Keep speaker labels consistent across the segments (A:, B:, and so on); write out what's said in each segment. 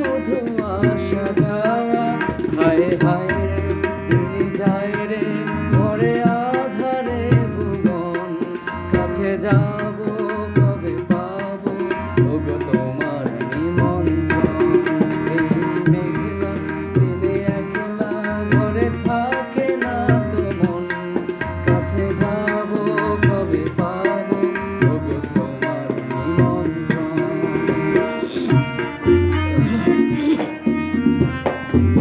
A: শুধু হায় রে যায় রে শুধু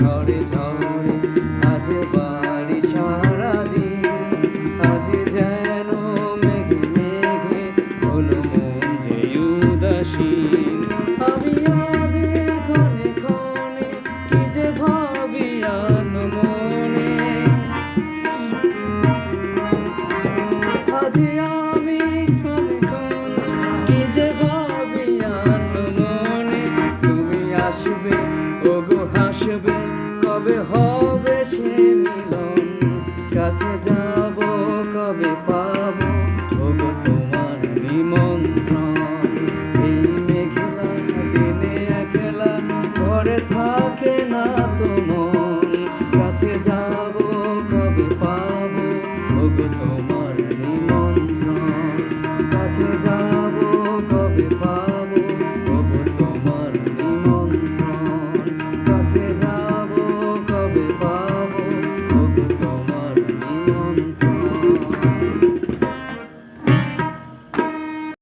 A: ঝরে ঝরে আজ বাড়ি সারাদিন আজ যেন মেঘে মেঘে হলো মন যে উদাসীন। আমি আজ ক্ষণে ক্ষণে কি যে ভাবি আন মনে আজ Hold.